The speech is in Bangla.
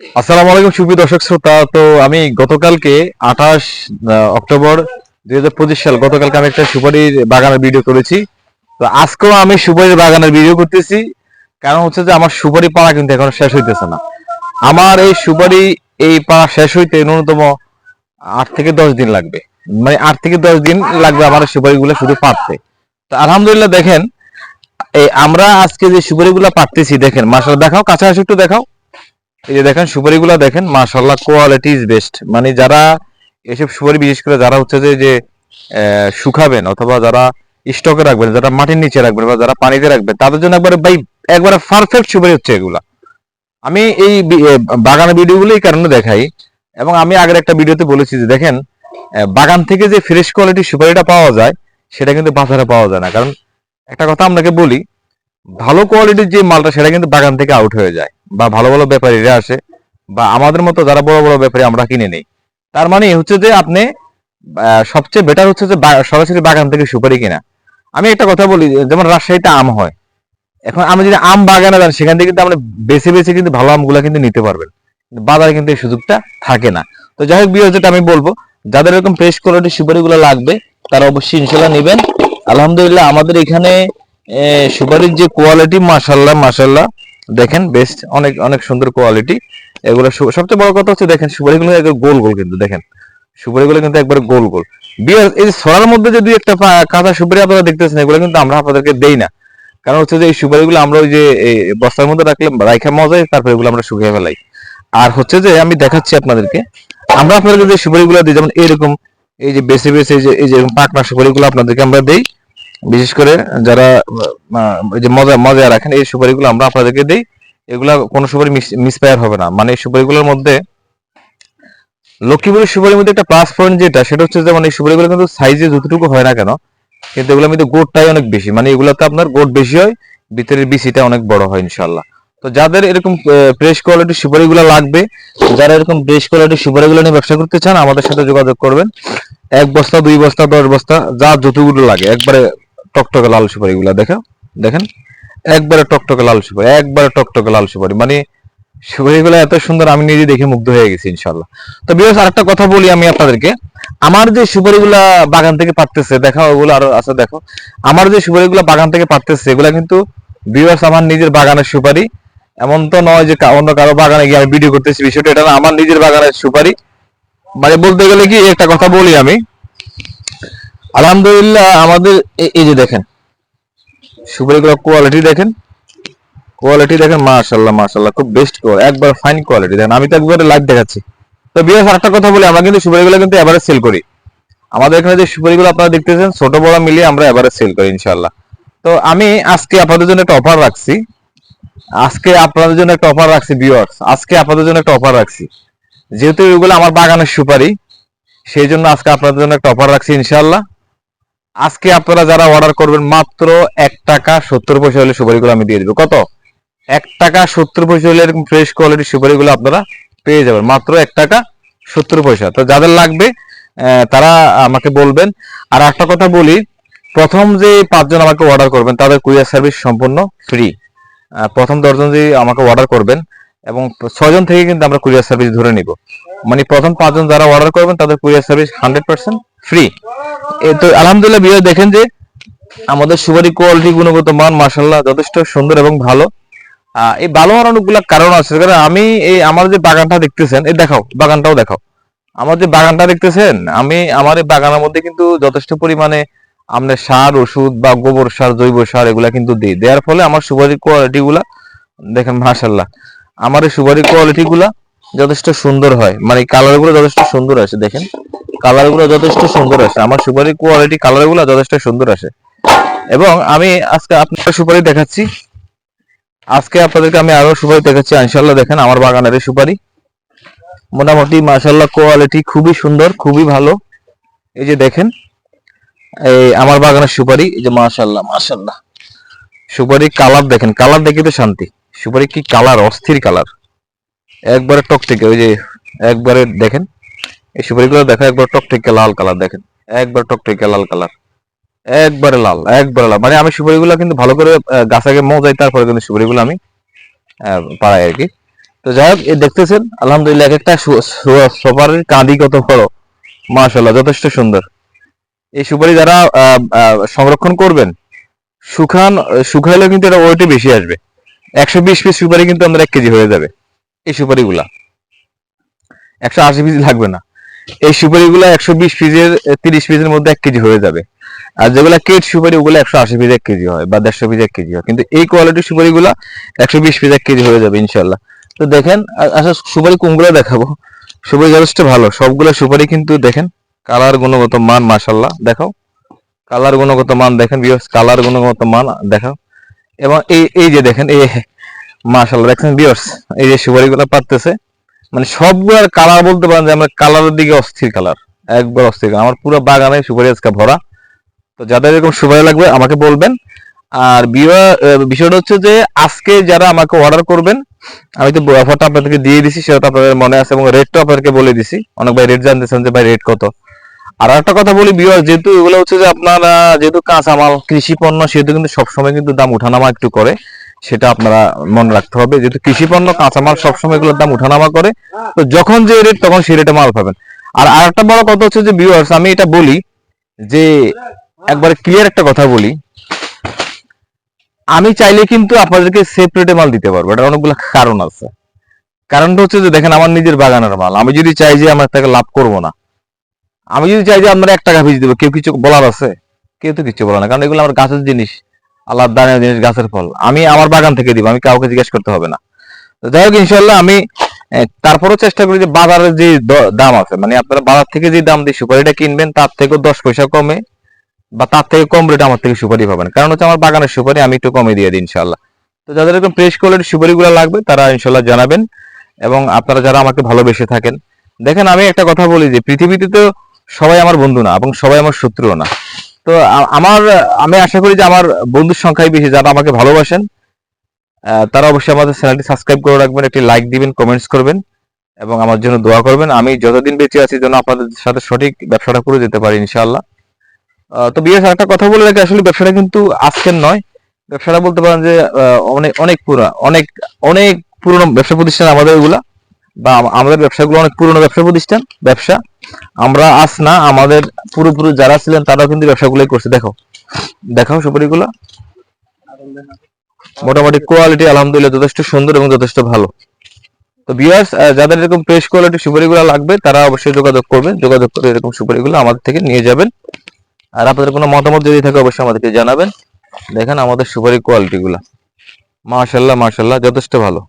আসসালামু আলাইকুম সুপ্রিয় দর্শক শ্রোতা। তো আমি গতকালকে আঠাশ অক্টোবর দুই হাজার পঁচিশ সাল, গতকালকে আমি একটা সুপারির বাগানের ভিডিও করেছি। তো আজকেও আমি সুপারির বাগানের ভিডিও করতেছি। কারণ হচ্ছে যে আমার সুপারি পাড়া কিন্তু এখন শেষ হইতেছে না। আমার এই সুপারি, এই পাড়া শেষ হইতে ন্যূনতম আট থেকে দশ দিন লাগবে। মানে আট থেকে দশ দিন লাগবে আমার সুপারিগুলো শুধু পাততে তো আলহামদুলিল্লাহ দেখেন, এই আমরা আজকে যে সুপারিগুলো পাততেছি দেখেন মাসাল দেখাও, কাছাকাছি একটু দেখাও। এই যে দেখেন সুপারিগুলো দেখেন মাশাল্লাহ কোয়ালিটি ইজ বেস্ট মানে যারা এসব সুপারি, বিশেষ করে যারা হচ্ছে যে যে শুকাবেন অথবা যারা স্টকে রাখবেন, যারা মাটির নিচে রাখবেন বা যারা পানিতে রাখবেন, তাদের জন্য একবারে ভাই, একবারে পারফেক্ট সুপারি হচ্ছে এগুলা। আমি এই বাগানের ভিডিওগুলো এই কারণে দেখাই, এবং আমি আগের একটা ভিডিওতে বলেছি যে, দেখেন বাগান থেকে যে ফ্রেশ কোয়ালিটির সুপারিটা পাওয়া যায়, সেটা কিন্তু বাজারে পাওয়া যায় না। কারণ একটা কথা আপনাকে বলি, ভালো কোয়ালিটির যে মালটা, সেটা কিন্তু বাগান থেকে আউট হয়ে যায়। বা ভালো ভালো ব্যাপারীরা আসে, বা আমাদের মতো যারা বড় বড় ব্যাপারী আমরা কিনে নেই। তার মানে হচ্ছে যে আপনি সবচেয়ে বেটার হচ্ছে যে সরাসরি বাগান থেকে সুপারি কিনা। আমি একটা কথা বলি, যেমন রাজশাহীতে আম হয়। এখন আমি যদি আম বাগানে যান, সেখান থেকে কিন্তু আপনি বেছে বেছে কিন্তু ভালো আমগুলা কিন্তু নিতে পারবেন। বাজারে কিন্তু এই সুযোগটা থাকে না। তো যাই হোক, বিয়ে যেটা আমি বলব, যাদের এরকম ফ্রেশ কোয়ালিটির সুপারিগুলো লাগবে, তারা অবশ্যই ইনশাল্লাহ নেবেন। আলহামদুলিল্লাহ আমাদের এখানে সুপারির যে কোয়ালিটি মাশাল্লাহ মাশাল্লাহ দেখেন বেস্ট অনেক অনেক সুন্দর কোয়ালিটি এগুলো সবচেয়ে বড় কথা হচ্ছে দেখেন, সুপারিগুলো গোল গোল কিন্তু, দেখেন। সুপারিগুলো কিন্তু একবারে গোল গোল। বিয়ার, এই ছড়ার মধ্যে যে দুই একটা কাঁচা সুপারি আপনারা দেখতেছেন, এগুলো কিন্তু আমরা আপনাদেরকে দেই না। কারণ হচ্ছে যে এই সুপারিগুলো আমরা ওই যে বস্তার মধ্যে রাখলে রাইখা মজাই তারপরে এগুলো আমরা শুকিয়ে ফেলাই। আর হচ্ছে যে আমি দেখাচ্ছি আপনাদেরকে, আমরা আপনাদেরকে যে সুপারিগুলো দিই, যেমন এরকম, এই যে বেছে বেছে এই যে এই যে পাকনা সুপারিগুলো আপনাদেরকে আমরা দেই। বিশেষ করে যারা যে মজা মজা রাখেন, এই সুপারিগুলো আমরা আপনাদেরকে দেই। এগুলা কোনো সুপারি মিসফায়ার হবে না। মানে এই সুপারিগুলোর মধ্যে লক্ষ্মীপুরের সুপারির মধ্যে একটা প্লাস পয়েন্ট যেটা, সেটা হচ্ছে যেমন এই সুপারিগুলো কিন্তু সাইজে যতটুকু হয় না কেন, কিন্তু এগুলোর মধ্যে গোটটাই অনেক বেশি। মানে এগুলোতে আপনার গোট বেশি হয়, ভিতরের বিসিটা অনেক বড় হয় ইনশাল্লাহ তো যাদের এরকম ফ্রেশ কোয়ালিটির সুপারিগুলো লাগবে, যারা এরকম ফ্রেশ কোয়ালিটির সুপারিগুলো নিয়ে ব্যবসা করতে চান, আমাদের সাথে যোগাযোগ করবেন। এক বস্তা, দুই বস্তা, দশ বস্তা, যা যতগুলো লাগে, একবারে টকটকে লাল সুপারি গুলা দেখো দেখেন, একবারে টকটকে লাল সুপারি, একবারে টকটকে লাল সুপারি মানে সুপারিগুলো এত সুন্দর, আমি নিজে দেখে মুগ্ধ হয়ে গেছি ইনশাল্লাহ তো বিকজ আরেকটা কথা বলি আমি আপনাদেরকে, আমার যে সুপারিগুলা বাগান থেকে পারতেছে, দেখা, ওগুলো আরও আছে, দেখো, আমার যে সুপারিগুলো বাগান থেকে পারতেছে, এগুলা কিন্তু বিভার্স আমার নিজের বাগানের সুপারি, এমন তো নয় যে অন্য কারও বাগানে গিয়ে আমি ভিডিও করতেছি, বিষয়টা এটা আমার নিজের বাগানের সুপারি মানে বলতে গেলে কি, একটা কথা বলি আমি আলহামদুলিল্লাহ, আমাদের এই যে দেখেন, সুপারিগুলো কোয়ালিটি দেখেন কোয়ালিটি দেখেন মাশাল্লাহ মাশাল্লাহ খুব বেস্ট একবার ফাইন কোয়ালিটি দেখেন, আমি তো একবারে লাইভ দেখাচ্ছি। তো বিয়াস আরেকটা কথা বলি, আমরা কিন্তু সুপারিগুলো কিন্তু এবারে সেল করি। আমাদের এখানে যে সুপারিগুলো আপনারা দেখতেছেন, ছোট বড় মিলিয়ে আমরা এবারে সেল করি ইনশাল্লাহ তো আমি আজকে আপনাদের জন্য একটা অফার রাখছি। আজকে আপনাদের জন্য একটা অফার রাখছি ভিউয়ার্স আজকে আপনাদের জন্য একটা অফার রাখছি। যেহেতু এগুলো আমার বাগানের সুপারি, সেই জন্য আজকে আপনাদের জন্য একটা অফার রাখছি ইনশাল্লাহ আজকে আপনারা যারা অর্ডার করবেন, মাত্র এক টাকা সত্তর পয়সা হলে সুপারিগুলো আমি দিয়ে দিব। কত? এক টাকা সত্তর পয়সা হলে এরকম ফ্রেশ কোয়ালিটির সুপারিগুলো আপনারা পেয়ে যাবেন। মাত্র এক টাকা সত্তর পয়সা। তো যাদের লাগবে তারা আমাকে বলবেন। আর একটা কথা বলি, প্রথম যে পাঁচজন আমাকে অর্ডার করবেন, তাদের কুরিয়ার সার্ভিস সম্পূর্ণ ফ্রি প্রথম দশজন যে আমাকে অর্ডার করবেন, এবং ছয়জন থেকে কিন্তু আমরা কুরিয়ার সার্ভিস ধরে নিব। মানে প্রথম পাঁচজন যারা অর্ডার করবেন, তাদের courier service hundred percent free তো আলহামদুলিল্লাহ বিয়ে দেখেন যে আমাদের সুপারি কোয়ালিটি গুণগত মান মাসাল্লাহ যথেষ্ট সুন্দর এবং ভালো। এই ভালো হওয়ার অনেকগুলা কারণ আছে, কারণ আমি এই আমার যে বাগানটা দেখতেছেন, এই দেখাও, বাগানটাও দেখাও। আমার যে বাগানটা দেখতেছেন, আমি আমার এই বাগানের মধ্যে কিন্তু যথেষ্ট পরিমাণে আমরা সার, ওষুধ বা গোবর সার, জৈব সার এগুলা কিন্তু দিই। দেওয়ার ফলে আমার সুপারি কোয়ালিটি গুলা দেখেন মাশাল্লাহ আমার এই সুপারি কোয়ালিটি গুলা যথেষ্ট সুন্দর হয়। মানে কালারগুলো যথেষ্ট সুন্দর আছে, দেখেন। কালারগুলো যথেষ্ট সুন্দর আসে আমার সুপারি কোয়ালিটি কালারগুলো যথেষ্ট সুন্দর আসে এবং আমি আজকে আপনাকে সুপারি দেখাচ্ছি। আজকে আপনাদেরকে আমি আরও সুপারি দেখাচ্ছি। ইনশাল্লাহ দেখেন, আমার বাগানের সুপারি। মোটামুটি মাশাল্লাহ কোয়ালিটি খুবই সুন্দর, খুবই ভালো। এই যে দেখেন, এই আমার বাগানের সুপারি। এই যে মাশাল্লাহ মাশাল্লাহ সুপারি কালার দেখেন কালার দেখে তো শান্তি। সুপারি কি কালার অস্থির কালার একবারে টক থেকে ওই যে একবারে দেখেন। এই সুপারিগুলো দেখো একবার টকটকে লাল কালার দেখেন। একবার টকটকে লাল কালার। একবারে লাল একবারে লাল। মানে আমি সুপারিগুলো কিন্তু ভালো করে আহ, গাছ আগে মজাই তারপরে কিন্তু সুপারিগুলো আমি পাড়াই আর কি। তো যাই হোক দেখতেছেন আলহামদুলিল্লাহ এক একটা সোফারের কাঁদি কত বড়। মাশাল্লাহ যথেষ্ট সুন্দর। এই সুপারি যারা সংরক্ষণ করবেন শুকান শুকাইলেও কিন্তু এটা ওয়েটে বেশি আসবে। একশো বিশ পিস সুপারি কিন্তু আমাদের এক কেজি হয়ে যাবে এই সুপারিগুলা। একশো আশি পিস লাগবে না। এই সুপারিগুলো একশো বিশ পিসের তিরিশ পিসের মধ্যে এক কেজি হয়ে যাবে। আর যেগুলো কেট সুপারি, ওগুলো একশো আশি পিস এক কেজি হয় বা দেড়শো পিস এক কেজি হয়। কিন্তু এই কোয়ালিটির সুপারিগুলো একশো বিশ পিস এক কেজি হয়ে যাবে ইনশাল্লাহ তো দেখেন আচ্ছা সুপারি কোনগুলো দেখাবো? সুপারি যথেষ্ট ভালো। সবগুলো সুপারি কিন্তু দেখেন, কালার গুণগত মান মাশাল্লাহ দেখাও। কালার গুণগত মান দেখেন বিয়স কালার গুণগত মান দেখাও। এবং এই এই যে দেখেন, এই মাশাল্লাহ দেখেন বিয়স এই যে সুপারিগুলো পারতেছে। মানে সবগুলোর কালার বলতে পারেন যে আমার কালারের দিকে অস্থির কালার একবার অস্থির। আমার পুরো বাগানে সুপারি আজকে ভরা। তো যাদের এরকম সুপারি লাগবে আমাকে বলবেন। আর বিষয়টা হচ্ছে যে আজকে যারা আমাকে অর্ডার করবেন, আমি তো অফারটা আপনাদেরকে দিয়ে দিছি, সেটা আপনাদের মনে আছে এবং রেটটা আপনাদেরকে বলে দিছি। অনেক ভাই রেট জানতেছেন যে ভাই রেট কত। আর একটা কথা বলি বিয়ার যেহেতু এগুলো হচ্ছে যে আপনারা, যেহেতু কাঁচামাল, কৃষি পণ্য, সেহেতু কিন্তু সবসময় কিন্তু দাম উঠানামা একটু করে। সেটা আপনারা মনে রাখতে হবে। যেহেতু কৃষি পণ্য, কাঁচামাল সবসময় এগুলোর দাম উঠানামা করে, তো যখন যে রেট তখন সেই রেটে মাল পাবেন। আর আরেকটা বড় কথা হচ্ছে যে ভিউয়ার্স আমি এটা বলি যে, একবার ক্লিয়ার একটা কথা বলি। আমি চাইলে কিন্তু আপনাদেরকে সেফ রেটে মাল দিতে পারব। এটার অনেকগুলো কারণ আছে। কারণটা হচ্ছে যে, দেখেন আমার নিজের বাগানের মাল। আমি যদি চাই যে, আমার টাকা লাভ করব না, আমি যদি চাই যে, আপনারা এক টাকা ভিজিয়ে দেবো, কেউ কিছু বলার আছে? কেউ তো কিছু বলার না, কারণ এগুলো আমার গাছের জিনিস। আল্লাহর দানের জিনিস, গাছের ফল। আমি আমার বাগান থেকে দিব, আমি কাউকে জিজ্ঞেস করতে হবে না। যাই হোক ইনশাল্লাহ আমি তারপরেও চেষ্টা করি যে বাজারের যে দাম আছে মানে আপনারা বাজার থেকে যে দাম দিয়ে সুপারিটা কিনবেন, তার থেকেও দশ পয়সা কমে, বা তার থেকে কম রেটে আমার থেকে সুপারি পাবেন। কারণ হচ্ছে আমার বাগানের সুপারি আমি একটু কমে দিয়ে দিই ইনশাল্লাহ তো যাদের এরকম ফ্রেশ কোয়ালিটির সুপারিগুলো লাগবে, তারা ইনশাল্লাহ জানাবেন, এবং আপনারা যারা আমাকে ভালোবেসে থাকেন, দেখেন আমি একটা কথা বলি যে পৃথিবীতে তো সবাই আমার বন্ধু না, এবং সবাই আমার শত্রুও না। তো আমার, আমি আশা করি যে আমার বন্ধুর সংখ্যাই বেশি যারা আমাকে ভালোবাসেন তারা অবশ্যই আমাদের চ্যানেলটি সাবস্ক্রাইব করে রাখবেন, একটি লাইক দিবেন কমেন্টস করবেন, এবং আমার জন্য দোয়া করবেন। আমি যতদিন বেঁচে আছি যেন আপনাদের সাথে সঠিক ব্যবসাটা করে যেতে পারি, ইনশাআল্লাহ। তো বিয়ের একটা কথা বলে রাখি, আসলে ব্যবসাটা কিন্তু আজকের নয়। ব্যবসাটা বলতে পারেন যে অনেক অনেক পুরা, অনেক অনেক পুরনো ব্যবসা প্রতিষ্ঠান আমাদের এগুলা। বা আম- আমাদের ব্যবসাগুলো অনেক পুরনো ব্যবসা প্রতিষ্ঠান, ব্যবসা। আমরা আজ না, আমাদের পুরোপুরি যারা ছিলেন তারাও কিন্তু ব্যবসাগুলোই করছে। দেখো, দেখাও সুপারিগুলো। মোটামুটি কোয়ালিটি আলহামদুলিল্লাহ যথেষ্ট সুন্দর এবং যথেষ্ট ভালো। তো ভিউয়ার্স যাদের এরকম ফ্রেশ কোয়ালিটি সুপারিগুলো লাগবে, তারা অবশ্যই যোগাযোগ করবেন। যোগাযোগ করে এরকম সুপারিগুলো আমাদের থেকে নিয়ে যাবেন। আর আপনাদের কোনো মতামত যদি থাকে, অবশ্যই আমাদেরকে জানাবেন। দেখেন আমাদের সুপারি কোয়ালিটিগুলো মাশাল্লাহ মাশাল্লাহ যথেষ্ট ভালো।